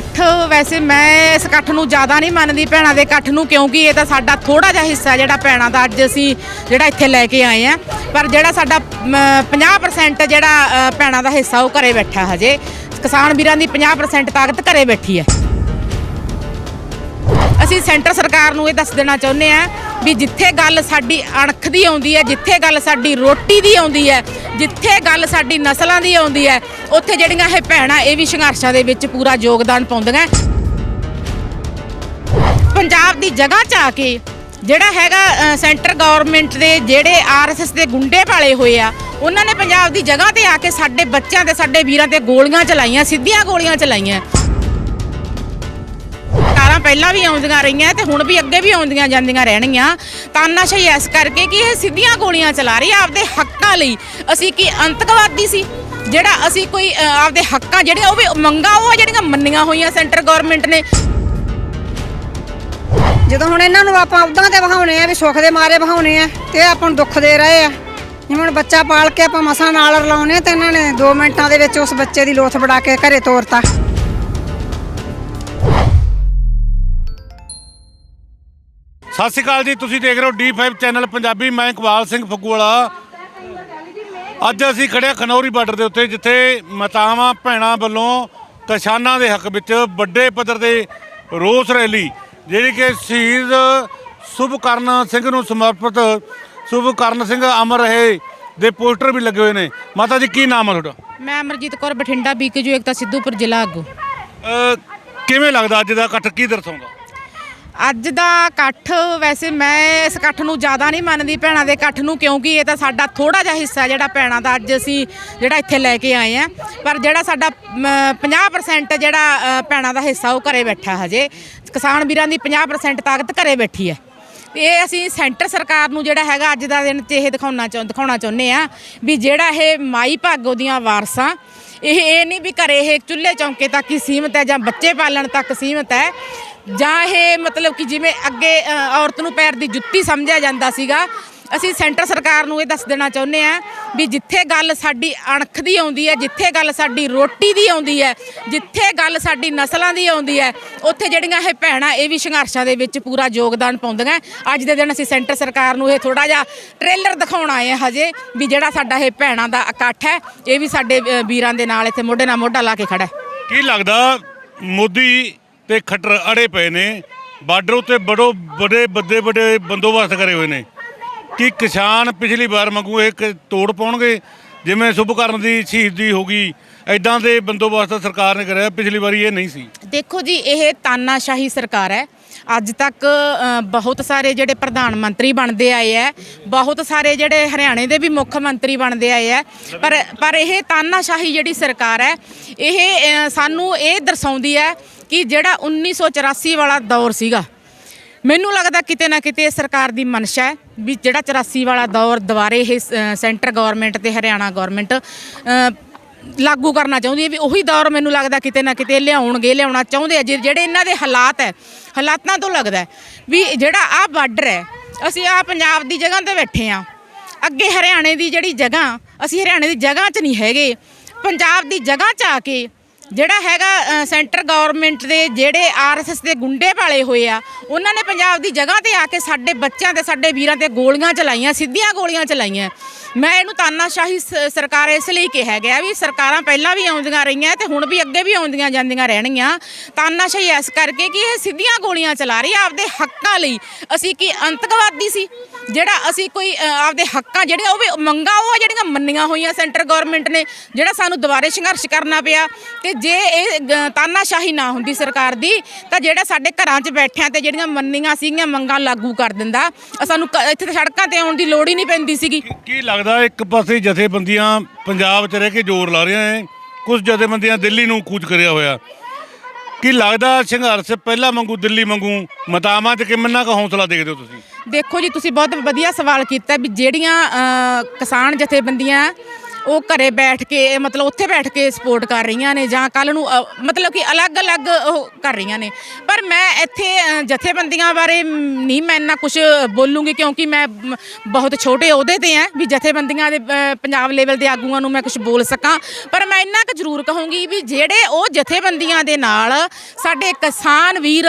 ਇਕੱਠ ਵੈਸੇ ਮੈਂ ਇਸ ਇਕੱਠ ਨੂੰ ਜ਼ਿਆਦਾ ਨਹੀਂ ਮੰਨਦੀ ਭੈਣਾਂ ਦੇ ਇਕੱਠ ਨੂੰ ਕਿਉਂਕਿ ਇਹ ਤਾਂ ਸਾਡਾ ਥੋੜਾ ਜਿਹਾ ਹਿੱਸਾ ਜਿਹੜਾ ਭੈਣਾਂ ਦਾ ਅੱਜ ਅਸੀਂ ਜਿਹੜਾ ਇੱਥੇ ਲੈ ਕੇ ਆਏ ਆ ਪਰ ਜਿਹੜਾ ਸਾਡਾ ਮ, 50% ਜਿਹੜਾ ਭੈਣਾਂ ਦਾ ਹਿੱਸਾ ਉਹ ਘਰੇ ਬੈਠਾ ਹਜੇ। ਕਿਸਾਨ ਵੀਰਾਂ ਦੀ 50% ਤਾਕਤ ਘਰੇ ਬੈਠੀ ਹੈ। ਅਸੀਂ ਸੈਂਟਰ ਸਰਕਾਰ ਨੂੰ ਇਹ ਦੱਸ ਦੇਣਾ ਚਾਹੁੰਦੇ ਆ ਵੀ ਜਿੱਥੇ ਗੱਲ ਸਾਡੀ ਅਣਖ ਦੀ ਆਉਂਦੀ ਹੈ, ਜਿੱਥੇ ਗੱਲ ਸਾਡੀ ਰੋਟੀ ਦੀ ਆਉਂਦੀ ਹੈ, ਜਿੱਥੇ ਗੱਲ ਸਾਡੀ ਨਸਲਾਂ ਦੀ ਆਉਂਦੀ ਹੈ, ਉੱਥੇ ਜਿਹੜੀਆਂ ਇਹ ਭੈਣਾਂ ਇਹ ਵੀ ਸੰਘਰਸ਼ਾਂ ਦੇ ਵਿੱਚ ਪੂਰਾ ਯੋਗਦਾਨ ਪਾਉਂਦੀਆਂ ਪੰਜਾਬ ਦੀ ਜਗ੍ਹਾ 'ਚ ਆ ਕੇ ਜਿਹੜਾ ਹੈਗਾ ਸੈਂਟਰ ਗਵਰਨਮੈਂਟ ਦੇ ਜਿਹੜੇ ਆਰਐਸਐਸ ਦੇ ਗੁੰਡੇ ਪਾਲੇ ਹੋਏ ਆ, ਉਹਨਾਂ ਨੇ ਪੰਜਾਬ ਦੀ ਜਗ੍ਹਾ ਤੇ ਆ ਕੇ ਸਾਡੇ ਬੱਚਿਆਂ ਤੇ, ਸਾਡੇ ਵੀਰਾਂ ਤੇ ਗੋਲੀਆਂ ਚਲਾਈਆਂ, ਸਿੱਧੀਆਂ ਗੋਲੀਆਂ ਚਲਾਈਆਂ। ਕਾਰਾਂ ਪਹਿਲਾਂ ਵੀ ਆਉਂਦੀਆਂ ਰਹੀਆਂ ਤੇ ਹੁਣ ਵੀ ਅੱਗੇ ਵੀ ਆਉਂਦੀਆਂ ਜਾਂਦੀਆਂ ਰਹਿਣਗੀਆਂ। ਤਾਨਾਸ਼ਾਹੀ ਇਸ ਕਰਕੇ ਕਿ ਇਹ ਸਿੱਧੀਆਂ ਗੋਲੀਆਂ ਚਲਾ ਰਹੀ ਆ ਆਪਦੇ ਹੱਕਾਂ ਲਈ। ਅਸੀਂ ਕੀ ਅੰਤਕਵਾਦੀ ਸੀ? ਜਿਹੜਾ ਅਸੀਂ ਕੋਈ ਅ, ਆਪਦੇ ਹੱਕਾਂ ਜਿਹੜੇ ਉਹ ਵੀ ਮੰਗਾਂ ਉਹ ਆ ਜਿਹੜੀਆਂ ਮੰਨੀਆਂ ਹੋਈਆਂ ਸੈਂਟਰ ਗਵਰਨਮੈਂਟ ਨੇ। ਜਦੋਂ ਹੁਣ ਇਹਨਾਂ ਨੂੰ ਆਪਾਂ ਉਦਾਂ ਤੇ ਵਹਾਉਣੇ ਆ ਵੀ ਸੁੱਖ ਦੇ ਮਾਰੇ ਵਹਾਉਣੇ ਆ ਤੇ ਇਹ ਆਪਾਂ ਨੂੰ ਦੁੱਖ ਦੇ ਰਹੇ ਆ। ਜਿਵੇਂ ਹੁਣ ਬੱਚਾ ਪਾਲ ਕੇ ਆਪਾਂ ਮਸਾਂ ਨਾਲ ਰਲਾਉਣੇ ਤੇ ਇਹਨਾਂ ਨੇ 2 ਮਿੰਟਾਂ ਦੇ ਵਿੱਚ ਉਸ ਬੱਚੇ ਦੀ ਲੋਥ ਬੜਾ ਕੇ ਘਰੇ ਤੋਰਤਾ। ਸਤਿ ਸ਼੍ਰੀ ਅਕਾਲ ਜੀ ਤੁਸੀਂ ਦੇਖ ਰਹੇ ਹੋ D5 ਚੈਨਲ ਪੰਜਾਬੀ ਮੈਂ ਇਕਬਾਲ ਸਿੰਘ ਫੱਗੂਵਾਲਾ। ਅੱਜ ਅਸੀਂ ਖੜਿਆ ਖਨੌਰੀ ਬਾਰਡਰ ਦੇ ਉੱਤੇ ਜਿੱਥੇ ਮਤਾਵਾਂ ਭੈਣਾਂ ਵੱਲੋਂ ਕਿਸਾਨਾਂ ਦੇ ਹੱਕ ਵਿੱਚ ਵੱਡੇ ਪੱਧਰ ਦੇ ਰੋਸ ਰੈਲੀ ਜਿਹੜੀ ਕਿ ਸ਼ਹੀਦ ਸੁਭਕਰਨ ਸਿੰਘ ਨੂੰ ਸਮਰਪਿਤ ਸੁਭਕਰਨ ਸਿੰਘ ਅਮਰ ਰਹੇ ਦੇ ਪੋਸਟਰ ਵੀ ਲੱਗੇ ਹੋਏ ਨੇ। ਮਾਤਾ ਜੀ ਕੀ ਨਾਮ ਆ ਤੁਹਾਡਾ? ਮੈਂ ਅਮਰਜੀਤ ਕੌਰ ਬਠਿੰਡਾ ਬੀਕੇਜੂ ਏਕਤਾ ਸਿੱਧੂਪੁਰ ਜ਼ਿਲ੍ਹਾ ਆਗੂ। ਅਹ ਕਿਵੇਂ ਲੱਗਦਾ ਅੱਜ ਦਾ ਇਕੱਠ? ਕੀ ਦਰਸਾਉਂਦਾ? ਅੱਜ ਦਾ ਇਕੱਠ ਵੈਸੇ ਮੈਂ ਇਸ ਇਕੱਠ ਨੂੰ ਜ਼ਿਆਦਾ ਨਹੀਂ ਮੰਨਦੀ ਭੈਣਾਂ ਦੇ ਇਕੱਠ ਨੂੰ ਕਿਉਂਕਿ ਇਹ ਤਾਂ ਸਾਡਾ ਥੋੜਾ ਜਿਹਾ ਹਿੱਸਾ ਜਿਹੜਾ ਭੈਣਾਂ ਦਾ ਅੱਜ ਅਸੀਂ ਜਿਹੜਾ ਇੱਥੇ ਲੈ ਕੇ ਆਏ ਆ ਪਰ ਜਿਹੜਾ ਸਾਡਾ ਮ, 50% ਜਿਹੜਾ ਭੈਣਾਂ ਦਾ ਹਿੱਸਾ ਉਹ ਘਰੇ ਬੈਠਾ ਹਜੇ। ਕਿਸਾਨ ਵੀਰਾਂ ਦੀ 50% ਤਾਕਤ ਘਰੇ ਬੈਠੀ ਹੈ। ਇਹ ਅਸੀਂ ਸੈਂਟਰ ਸਰਕਾਰ ਨੂੰ ਜਿਹੜਾ ਹੈਗਾ ਅੱਜ ਦਾ ਦਿਨ ਤੇ ਇਹ ਦਿਖਾਉਣਾ ਚਾਹੁੰ ਦਿਖਾਉਣਾ ਚਾਹੁੰਦੇ ਆ ਵੀ ਜਿਹੜਾ ਇਹ ਮਾਈ ਭਾਗੋ ਦੀਆਂ ਵਾਰਸਾਂ ਇਹ ਇਹ ਨਹੀਂ ਵੀ ਘਰੇ ਇਹ ਚੁੱਲ੍ਹੇ ਚੌਂਕੇ ਤੱਕ ਹੀ ਸੀਮਤ ਹੈ ਜਾਂ ਬੱਚੇ ਪਾਲਣ ਤੱਕ ਸੀਮਤ ਹੈ ਜਾਂ ਇਹ ਮਤਲਬ ਕਿ ਜਿਵੇਂ ਅੱਗੇ ਅ, ਔਰਤ ਨੂੰ ਪੈਰ ਦੀ ਜੁੱਤੀ ਸਮਝਿਆ ਜਾਂਦਾ ਸੀਗਾ ਅਸੀਂ ਸੈਂਟਰ ਸਰਕਾਰ ਨੂੰ ਇਹ ਦੱਸ ਦੇਣਾ ਚਾਹੁੰਦੇ ਆ ਵੀ ਜਿੱਥੇ ਗੱਲ ਸਾਡੀ ਅਣਖ ਦੀ ਆਉਂਦੀ ਹੈ, ਜਿੱਥੇ ਗੱਲ ਸਾਡੀ ਰੋਟੀ ਦੀ ਆਉਂਦੀ ਹੈ, ਜਿੱਥੇ ਗੱਲ ਸਾਡੀ ਨਸਲਾਂ ਦੀ ਆਉਂਦੀ ਹੈ, ਉੱਥੇ ਜਿਹੜੀਆਂ ਇਹ ਭੈਣਾਂ ਇਹ ਵੀ ਸੰਘਰਸ਼ਾਂ ਦੇ ਵਿੱਚ ਪੂਰਾ ਯੋਗਦਾਨ ਪਾਉਂਦੀਆਂ। ਅੱਜ ਦੇ ਦਿਨ ਅਸੀਂ ਸੈਂਟਰ ਸਰਕਾਰ ਨੂੰ ਇਹ ਥੋੜਾ ਜਿਹਾ ਟ੍ਰੇਲਰ ਦਿਖਾਉਣ ਆਏ ਹਾਂ ਹਜੇ ਵੀ ਜਿਹੜਾ ਸਾਡਾ ਇਹ ਭੈਣਾਂ ਦਾ ਇਕੱਠ ਹੈ, ਇਹ ਵੀ ਸਾਡੇ ਵੀਰਾਂ ਦੇ ਨਾਲ ਇੱਥੇ ਮੋਢੇ ਨਾਲ ਮੋਢਾ ਲਾ ਕੇ ਖੜਾ ਕੀ ਲੱਗਦਾ ਮੋਦੀ ਤੇ ਖੱਟਰ ਅੜੇ ਪਏ ਨੇ, ਬਾਰਡਰ ਉਤੇ ਬੜੋ ਬੜੇ ਵੱਡੇ ਵੱਡੇ ਬੰਦੋਬਸਤ ਕਰੇ ਹੋਏ ਨੇ? ਕਿ ਕਿਸਾਨ ਪਿਛਲੀ ਵਾਰ ਵਾਂਗੂ ਇੱਕ ਤੋੜ ਪਾਉਣਗੇ? ਜਿਵੇਂ ਸੁਭਕਰਨ ਦੀ ਸ਼ਹੀਦੀ ਹੋ ਗਈ ਐਦਾਂ ਦੇ ਬੰਦੋਬਸਤ ਸਰਕਾਰ ਨੇ ਕਰਿਆ, ਪਿਛਲੀ ਵਾਰੀ ਇਹ ਨਹੀਂ ਸੀ। ਦੇਖੋ ਜੀ, ਇਹ ਤਾਨਾਸ਼ਾਹੀ ਸਰਕਾਰ ਹੈ। ਅੱਜ ਤੱਕ ਬਹੁਤ ਸਾਰੇ ਜਿਹੜੇ ਪ੍ਰਧਾਨ ਮੰਤਰੀ ਬਣਦੇ ਆਏ ਹੈ ਬਹੁਤ ਸਾਰੇ ਜਿਹੜੇ ਹਰਿਆਣੇ ਦੇ ਵੀ ਮੁੱਖ ਮੰਤਰੀ ਬਣਦੇ ਆਏ ਹੈ ਪਰ ਪਰ ਇਹ ਤਾਨਾਸ਼ਾਹੀ ਜਿਹੜੀ ਸਰਕਾਰ ਹੈ, ਇਹ ਸਾਨੂੰ ਇਹ ਦਰਸਾਉਂਦੀ ਹੈ ਕਿ ਜਿਹੜਾ 1984 ਵਾਲਾ ਦੌਰ ਸੀਗਾ ਮੈਨੂੰ ਲੱਗਦਾ ਕਿਤੇ ਨਾ ਕਿਤੇ ਇਹ ਸਰਕਾਰ ਦੀ ਮਨਸ਼ਾ ਹੈ ਵੀ ਜਿਹੜਾ 84 ਵਾਲਾ ਦੌਰ ਦੁਬਾਰੇ ਇਹ ਸੈਂਟਰ ਗਵਰਨਮੈਂਟ ਤੇ ਹਰਿਆਣਾ ਗਵਰਨਮੈਂਟ ਲਾਗੂ ਕਰਨਾ ਚਾਹੁੰਦੀ ਹੈ ਵੀ ਉਹੀ ਦੌਰ ਮੈਨੂੰ ਲੱਗਦਾ ਕਿਤੇ ਨਾ ਕਿਤੇ ਲਿਆਉਣਗੇ, ਲਿਆਉਣਾ ਚਾਹੁੰਦੇ ਆ। ਜਿਹੜੇ ਇਹਨਾਂ ਦੇ ਹਾਲਾਤ ਹੈ, ਹਾਲਾਤਾਂ ਤੋਂ ਲੱਗਦਾ ਵੀ ਜਿਹੜਾ ਆ ਬਾਰਡਰ ਹੈ, ਅਸੀਂ ਆ ਪੰਜਾਬ ਦੀ ਜਗ੍ਹਾ ਤੇ ਬੈਠੇ ਆ ਅੱਗੇ ਹਰਿਆਣੇ ਦੀ ਜਿਹੜੀ ਜਗ੍ਹਾ, ਅਸੀਂ ਹਰਿਆਣੇ ਦੀ ਜਗ੍ਹਾ 'ਚ ਨਹੀਂ ਹੈਗੇ। ਪੰਜਾਬ ਦੀ ਜਗ੍ਹਾ 'ਚ ਆ ਕੇ ਜਿਹੜਾ ਹੈਗਾ ਸੈਂਟਰ ਗਵਰਨਮੈਂਟ ਦੇ ਜਿਹੜੇ ਆਰਐਸਐਸ ਦੇ ਗੁੰਡੇ ਵਾਲੇ ਹੋਏ ਆ, ਉਹਨਾਂ ਨੇ ਪੰਜਾਬ ਦੀ ਜਗ੍ਹਾ ਤੇ ਆ ਕੇ ਸਾਡੇ ਬੱਚਿਆਂ ਤੇ, ਸਾਡੇ ਵੀਰਾਂ ਤੇ ਗੋਲੀਆਂ ਚਲਾਈਆਂ, ਸਿੱਧੀਆਂ ਗੋਲੀਆਂ ਚਲਾਈਆਂ। ਮੈਂ ਇਹਨੂੰ ਤਾਨਾਸ਼ਾਹੀ ਸ- ਸਰਕਾਰ ਇਸ ਲਈ ਕਿਹਾ ਗਿਆ ਵੀ ਸਰਕਾਰਾਂ ਪਹਿਲਾਂ ਵੀ ਆਉਂਦੀਆਂ ਰਹੀਆਂ ਤੇ ਹੁਣ ਵੀ ਅੱਗੇ ਵੀ ਆਉਂਦੀਆਂ ਜਾਂਦੀਆਂ ਰਹਿਣਗੀਆਂ। ਤਾਨਾਸ਼ਾਹੀ ਇਸ ਕਰਕੇ ਕਿ ਇਹ ਸਿੱਧੀਆਂ ਗੋਲੀਆਂ ਚਲਾ ਰਹੀ ਆ ਆਪਦੇ ਹੱਕਾਂ ਲਈ। ਅਸੀਂ ਕੀ ਅੰਤਕਵਾਦੀ ਸੀ? ਜਿਹੜਾ ਅਸੀਂ ਕੋਈ ਆਪਦੇ ਹੱਕਾਂ ਜਿਹੜੇ ਉਹ ਵੀ ਮੰਗਾਂ ਉਹ ਜਿਹੜੀਆਂ ਮੰਨੀਆਂ ਹੋਈਆਂ ਸੈਂਟਰ ਗਵਰਨਮੈਂਟ ਨੇ, ਜਿਹੜਾ ਸਾਨੂੰ ਦੁਬਾਰੇ ਸੰਘਰਸ਼ ਕਰਨਾ ਪਿਆ ਤੇ ਜੇ ਇਹ ਤਾਨਾਸ਼ਾਹੀ ਨਾ ਹੁੰਦੀ ਸਰਕਾਰ ਦੀ, ਤਾਂ ਜਿਹੜਾ ਸਾਡੇ ਘਰਾਂ 'ਚ ਬੈਠਿਆਂ ਤੇ ਜਿਹੜੀਆਂ ਮੰਨੀਆਂ ਸੀਗੀਆਂ ਮੰਗਾਂ ਲਾਗੂ ਕਰ ਦਿੰਦਾ। ਸਾਨੂੰ ਕ- ਇੱਥੇ ਤੇ ਸੜਕਾਂ ਤੇ ਆਉਣ ਦੀ ਲੋੜ ਹੀ ਨਹੀਂ ਪੈਂਦੀ ਸੀਗੀ। ਕੀ ਲੱਗਦਾ ਇੱਕ ਪਾਸੇ ਜਥੇਬੰਦੀਆਂ ਪੰਜਾਬ 'ਚ ਰਹਿ ਕੇ ਜ਼ੋਰ ਲਾ ਰਹੀਆਂ ਨੇ ਕੁਝ ਜਥੇਬੰਦੀਆਂ ਦਿੱਲੀ ਨੂੰ ਕੂਚ ਕਰਿਆ ਹੋਇਆ। ਕੀ ਲੱਗਦਾ ਸੰਘਰਸ਼ ਪਹਿਲਾਂ ਵਾਂਗੂ ਦਿੱਲੀ ਵਾਂਗੂ ਮਤਾਵਾਂ 'ਚ ਕਿੰਨਾ ਕੁ ਹੌਸਲਾ ਦੇਖਦੇ ਹੋ ਤੁਸੀਂ? ਦੇਖੋ ਜੀ ਤੁਸੀਂ ਬਹੁਤ ਵਧੀਆ ਸਵਾਲ ਕੀਤਾ ਵੀ ਜਿਹੜੀਆਂ ਅ, ਕਿਸਾਨ ਜਥੇਬੰਦੀਆਂ ਉਹ ਘਰੇ ਬੈਠ ਕੇ ਮਤਲਬ ਉੱਥੇ ਬੈਠ ਕੇ ਸਪੋਰਟ ਕਰ ਰਹੀਆਂ ਨੇ ਜਾਂ ਕੱਲ ਨੂੰ ਅ, ਮਤਲਬ ਕਿ ਅਲੱਗ-ਅਲੱਗ ਉਹ ਕਰ ਰਹੀਆਂ ਨੇ। ਪਰ ਮੈਂ ਇੱਥੇ ਅ, ਜਥੇਬੰਦੀਆਂ ਬਾਰੇ ਨਹੀਂ ਮੈਂ ਇੰਨਾ ਕੁਝ ਬੋਲੂੰਗੀ ਕਿਉਂਕਿ ਮੈਂ ਮ, ਬਹੁਤ ਛੋਟੇ ਅਹੁਦੇ ਤੇ ਆ ਵੀ ਜਥੇਬੰਦੀਆਂ ਦੇ ਅ, ਪੰਜਾਬ ਲੈਵਲ ਦੇ ਆਗੂਆਂ ਨੂੰ ਮੈਂ ਕੁਝ ਬੋਲ ਸਕਾਂ। ਪਰ ਮੈਂ ਇੰਨਾ ਕੁ ਜ਼ਰੂਰ ਕਹੂੰਗੀ ਵੀ ਜਿਹੜੇ ਉਹ ਜਥੇਬੰਦੀਆਂ ਦੇ ਨਾਲ ਸਾਡੇ ਕਿਸਾਨ ਵੀਰ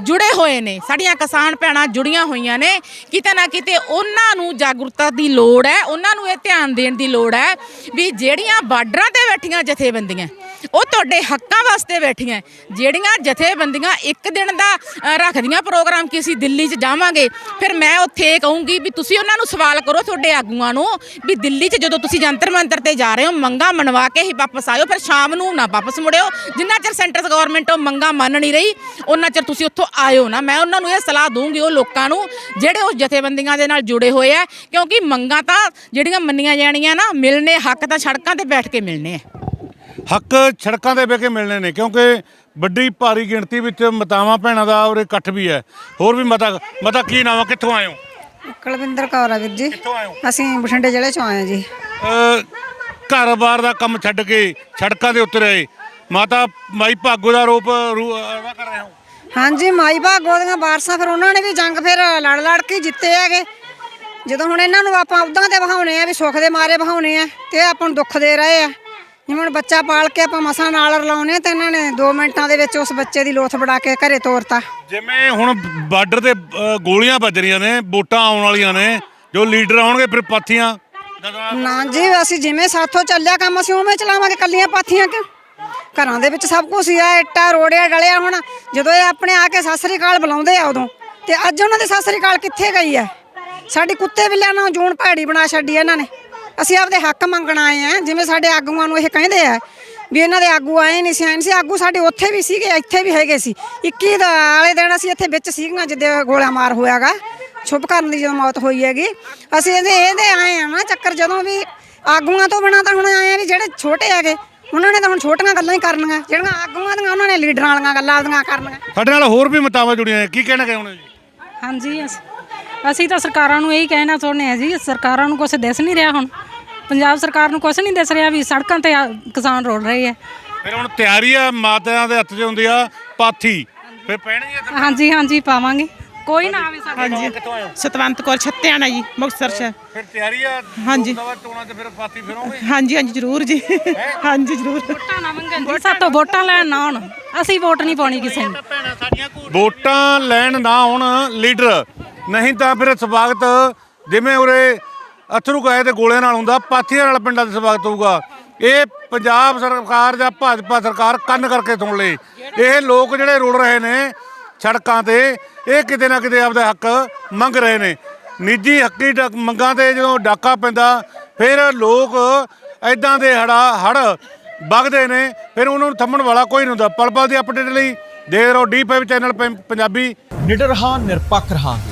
ਜੁੜੇ ਹੋਏ ਨੇ ਸਾਡੀਆਂ ਕਿਸਾਨ ਭੈਣਾਂ ਜੁੜੀਆਂ ਹੋਈਆਂ ਨੇ ਕਿਤੇ ਨਾ ਕਿਤੇ ਉਹਨਾਂ ਨੂੰ ਜਾਗਰੂਕਤਾ ਦੀ ਲੋੜ ਹੈ ਉਹਨਾਂ ਨੂੰ ਇਹ ਧਿਆਨ ਦੇਣ ਦੀ ਲੋੜ ਹੈ ਵੀ ਜਿਹੜੀਆਂ ਬਾਰਡਰਾਂ ਤੇ ਬੈਠੀਆਂ ਜਥੇਬੰਦੀਆਂ ਉਹ ਤੁਹਾਡੇ ਹੱਕਾਂ ਵਾਸਤੇ ਬੈਠੀਆਂ ਜਿਹੜੀਆਂ ਜਥੇਬੰਦੀਆਂ ਇੱਕ ਦਿਨ ਦਾ ਰੱਖਦੀਆਂ ਪ੍ਰੋਗਰਾਮ ਕਿ ਅਸੀਂ ਦਿੱਲੀ 'ਚ ਜਾਵਾਂਗੇ। ਫਿਰ ਮੈਂ ਉੱਥੇ ਇਹ ਕਹੂੰਗੀ ਵੀ ਤੁਸੀਂ ਉਹਨਾਂ ਨੂੰ ਸਵਾਲ ਕਰੋ ਤੁਹਾਡੇ ਆਗੂਆਂ ਨੂੰ ਵੀ ਦਿੱਲੀ 'ਚ ਜਦੋਂ ਤੁਸੀਂ ਜੰਤਰ ਮੰਤਰ ਤੇ ਜਾ ਰਹੇ ਹੋ, ਮੰਗਾ ਮਨਵਾ ਕੇ ਹੀ ਵਾਪਸ ਆਇਓ। ਫਿਰ ਸ਼ਾਮ ਨੂੰ ਨਾ ਵਾਪਸ ਮੁੜਿਓ। ਜਿੰਨਾ ਚਿਰ ਸੈਂਟਰ ਗਵਰਨਮੈਂਟ ਉਹ ਮੰਗਾ ਮੰਨ ਨਹੀਂ ਰਹੀ ਉਹਨਾਂ ਚਿਰ ਤੁਸੀਂ ਉੱਥੋਂ ਆਇਓ ਨਾ। ਮੈਂ ਉਹਨਾਂ ਨੂੰ ਇਹ ਸਲਾਹ ਦੂੰਗੀ ਉਹ ਲੋਕਾਂ ਨੂੰ, ਜਿਹੜੇ ਉਸ ਜਥੇਬੰਦੀਆਂ ਦੇ ਨਾਲ ਜੁੜੇ ਹੋਏ ਆ। ਕਿਉਂਕਿ ਮੰਗਾਂ ਤਾਂ ਜਿਹੜੀਆਂ ਮੰਨੀਆਂ ਜਾਣੀਆਂ ਨਾ, ਮਿਲਨੇ ਹੱਕ ਤਾਂ ਸੜਕਾਂ ਤੇ ਬੈਠ ਕੇ ਮਿਲਨੇ ਆ। ਹੱਕ ਸੜਕਾਂ ਤੇ ਬਹਿ ਕੇ ਮਿਲਣੇ ਨੇ ਕਿਉਂਕਿ ਵੱਡੀ ਭਾਰੀ ਗਿਣਤੀ ਵਿੱਚ ਮਤਾਵਾਂ ਭੈਣਾਂ ਦਾ ਔਰ ਇਕੱਠ ਵੀ ਹੈ। ਹੋਰ ਵੀ ਮਤਾ ਮਤਾ ਕੀ ਨਾਮ ਆ? ਕਿੱਥੋਂ ਆਏ ਹੋ? ਕੁਲਵਿੰਦਰ ਕੌਰ ਆ ਵੀਰ ਜੀ। ਕਿੱਥੋਂ ਆਏ ਹੋ? ਅਸੀਂ ਬਠਿੰਡੇ ਜ਼ਿਲ੍ਹੇ ਚੋਂ ਆਏ ਆ ਜੀ। ਘਰ-ਬਾਰ ਦਾ ਕੰਮ ਛੱਡ ਕੇ ਸੜਕਾਂ ਦੇ ਉੱਤਰ ਆਏ ਮਾਤਾ ਮਾਈ ਭਾਗੋ ਦਾ ਰੂਪ ਰੂ- ਅਦਾ ਕਰ ਰਹੇ ਹੋ? ਹਾਂਜੀ ਮਾਈ ਭਾਗੋ ਦੀਆਂ ਵਾਰਸਾਂ ਫਿਰ ਉਹਨਾਂ ਨੇ ਵੀ ਜੰਗ ਫਿਰ ਲੜ ਲੜ ਕੇ ਜਿੱਤੇ ਹੈਗੇ। ਜਦੋਂ ਹੁਣ ਇਹਨਾਂ ਨੂੰ ਆਪਾਂ ਉਦਾਂ ਤੇ ਵਹਾਉਣੇ ਆ ਵੀ ਸੁੱਖ ਦੇ ਮਾਰੇ ਵਹਾਉਣੇ ਆ ਤੇ ਇਹ ਆਪਾਂ ਨੂੰ ਦੁੱਖ ਦੇ ਰਹੇ ਆ। ਜਿਵੇਂ ਹੁਣ ਬੱਚਾ ਪਾਲ ਕੇ ਆਪਾਂ ਮਸਾਂ ਨਾਲ ਰਲਾਉਣੇ ਤੇ ਇਹਨਾਂ ਨੇ 2 ਮਿੰਟਾਂ ਦੇ ਵਿੱਚ ਉਸ ਬੱਚੇ ਦੀ ਲੋਥ ਬੜਾ ਕੇ ਘਰੇ ਤੋਰਤਾ। ਜਿਵੇਂ ਹੁਣ ਬਾਰਡਰ ਤੇ ਅ, ਗੋਲੀਆਂ ਵੱਜ ਰਹੀਆਂ ਨੇ ਵੋਟਾਂ ਆਉਣ ਵਾਲੀਆਂ ਨੇ ਜੋ ਲੀਡਰ ਆਉਣਗੇ ਫਿਰ ਪਾਥੀਆਂ। ਨਾ ਜੀ ਅਸੀਂ ਜਿਵੇਂ ਸਾਥੋਂ ਚੱਲਿਆ ਕੰਮ ਅਸੀਂ ਉਵੇਂ ਚਲਾਵਾਂਗੇ ਕੱਲੀਆਂ ਪਾਥੀਆਂ ਕਿਉਂ? ਘਰਾਂ ਦੇ ਵਿੱਚ ਸਭ ਕੁਝ ਹੀ ਆ ਇੱਟਾ ਰੋੜਿਆ ਡਲਿਆ ਹੁਣ। ਜਦੋਂ ਇਹ ਆਪਣੇ ਆ ਕੇ ਸਤਿ ਸ੍ਰੀ ਅਕਾਲ ਬੁਲਾਉਂਦੇ ਆ ਉਦੋਂ। ਤੇ ਅੱਜ ਉਹਨਾਂ ਦੇ ਸਤਿ ਸ੍ਰੀ ਅਕਾਲ ਕਿੱਥੇ ਗਈ ਹੈ? ਸਾਡੀ ਕੁੱਤੇ ਬਿੱਲਿਆਂ ਨੂੰ ਜੂਨ ਭੈੜੀ ਬਣਾ ਛੱਡੀ ਇਹਨਾਂ ਨੇ। ਅਸੀਂ ਆਪਦੇ ਹੱਕ ਮੰਗਣ ਆਏ ਆ। ਜਿਵੇਂ ਸਾਡੇ ਆਗੂਆਂ ਨੂੰ ਇਹ ਕਹਿੰਦੇ ਆ ਵੀ ਇਹਨਾਂ ਦੇ ਆਗੂ ਆਏ ਨਹੀਂ ਸੀ ਆਏ ਨਹੀਂ ਸੀ। ਆਗੂ ਸਾਡੇ ਉੱਥੇ ਵੀ ਸੀਗੇ ਇੱਥੇ ਵੀ ਹੈਗੇ ਸੀ। 21 ਦਾ ਵਾਲੇ ਦਿਨ ਅਸੀਂ ਇੱਥੇ ਵਿੱਚ ਸੀਗੀਆਂ ਜਿੱਦੇ ਗੋਲਾ ਮਾਰ ਹੋਇਆਗਾ। ਛੁਪ ਕਰਨ ਦੀ ਜਦੋਂ ਮੌਤ ਹੋਈ ਹੈਗੀ। ਅਸੀਂ ਇਹਦੇ ਇਹਦੇ ਆਏ ਆ ਨਾ ਚੱਕਰ ਜਦੋਂ ਵੀ ਆਗੂਆਂ ਤੋਂ ਬਿਨਾਂ ਤਾਂ ਹੁਣ ਆਏ ਆ ਵੀ ਜਿਹੜੇ ਛੋਟੇ ਹੈਗੇ ਉਹਨਾਂ ਨੇ ਤਾਂ ਹੁਣ ਛੋਟੀਆਂ ਗੱਲਾਂ ਹੀ ਕਰਨੀਆਂ। ਜਿਹੜੀਆਂ ਆਗੂਆਂ ਦੀਆਂ ਉਹਨਾਂ ਨੇ ਲੀਡਰਾਂ ਵਾਲੀਆਂ ਗੱਲਾਂ ਆਪਦੀਆਂ ਕਰਨੀਆਂ। ਸਾਡੇ ਨਾਲ ਹੋਰ ਵੀ ਮਤਾਵਾਂ ਜੁੜੀਆਂ ਨੇ। ਕੀ ਕਹਿਣਾ ਚਾਹੁੰਦੇ ਜੀ? ਹਾਂਜੀ ਅਸ- ਅਸੀਂ ਤਾਂ ਸਰਕਾਰਾਂ ਨੂੰ ਇਹੀ ਕਹਿਣਾ ਚਾਹੁੰਦੇ ਹਾਂ ਜੀ ਸਰਕਾਰਾਂ ਨੂੰ ਕੁਝ ਦਿਸ ਨਹੀਂ ਰਿਹਾ ਹੁਣ। ਪੰਜਾਬ ਸਰਕਾਰ ਨੂੰ ਕੁਝ ਨਹੀਂ ਦਿਸ ਰਿਹਾ ਵੀ ਸੜਕਾਂ ਤੇ ਆ- ਕਿਸਾਨ ਰੋਲ ਰਹੇ ਆ ਫਿਰ ਹੁਣ ਤਿਆਰੀ ਆ ਮਾਤਾਆਂ ਦੇ ਹੱਥ 'ਚ ਹੁੰਦੀ ਆ ਪਾਥੀ। ਫਿਰ ਪੈਣਗੇ। ਹਾਂਜੀ ਹਾਂਜੀ ਪਾਵਾਂਗੇ। ਕੋਈ ਨਾ ਆਵੇ ਸਾਡੇ ਹਾਂਜੀ। ਕਿੱਥੋਂ ਹੋ? ਸਤਵੰਤ ਕੌਰ ਛੱਤਿਆਣਾ ਜੀ ਮੁਕਤਸਰ ਸ਼ਹਿਰ ਫਿਰ ਤਿਆਰੀ ਆ ਹਾਂਜੀ। ਸਭਾ ਚੋਣਾਂ 'ਚ ਫਿਰ ਪਾਥੀ ਫਿਰੋਗੇ? ਹਾਂਜੀ ਹਾਂਜੀ ਜ਼ਰੂਰ ਜੀ। ਹਾਂਜੀ ਜ਼ਰੂਰ। ਵੋਟਾਂ ਨਾ ਮੰਗਣ ਜੀ ਸਾਤੋਂ ਵੋਟਾਂ ਲੈਣ ਨਾ ਆਉਣ। ਅਸੀਂ ਵੋਟ ਨਹੀਂ ਪਾਉਣੀ ਕਿਸੇ ਨੂੰ। ਵੋਟਾਂ ਲੈਣ ਨਾ ਆਉਣ ਲੀਡਰ। ਨਹੀਂ ਤਾਂ ਫਿਰ ਸਵਾਗਤ ਜਿਵੇਂ ਉਰੇ ਅਥਰੂ ਗਏ ਤੇ ਗੋਲਿਆਂ ਨਾਲ ਹੁੰਦਾ, ਪਾਥੀਆਂ ਨਾਲ ਪਿੰਡਾਂ ਦੇ ਸਵਾਗਤ ਹੋਊਗਾ। ਇਹ ਪੰਜਾਬ ਸਰਕਾਰ ਜਾਂ ਭਾਜਪਾ ਸਰਕਾਰ ਕੰਨ ਕਰਕੇ ਸੁਣ ਲਈ ਇਹ ਲੋਕ ਜਿਹੜੇ ਰੁਲ ਰਹੇ ਨੇ ਸੜਕਾਂ ਤੇ, ਇਹ ਕਿਤੇ ਨਾ ਕਿਤੇ ਆਪਦਾ ਹੱਕ ਮੰਗ ਰਹੇ ਨੇ। ਨਿੱਜੀ ਹੱਕੀ ਡਕ- ਮੰਗਾਂ ਤੇ ਜਦੋਂ ਡਾਕਾ ਪੈਂਦਾ, ਫਿਰ ਲੋਕ ਐਦਾਂ ਦੇ ਹੜਾ ਹੜ ਵਗਦੇ ਨੇ। ਫਿਰ ਉਹਨਾਂ ਨੂੰ ਥੰਮਣ ਵਾਲਾ ਕੋਈ ਨਹੀਂ ਹੁੰਦਾ। ਪਲ ਪਲ ਦੀ ਅਪਡੇਟ ਲਈ ਦੇਖ ਰਹੋ ਡੀ5 ਚੈਨਲ ਪੰ- ਪੰਜਾਬੀ। ਨਿਡਰ ਹਾਂ, ਨਿਰਪੱਖ ਰਹਾਂਗੇ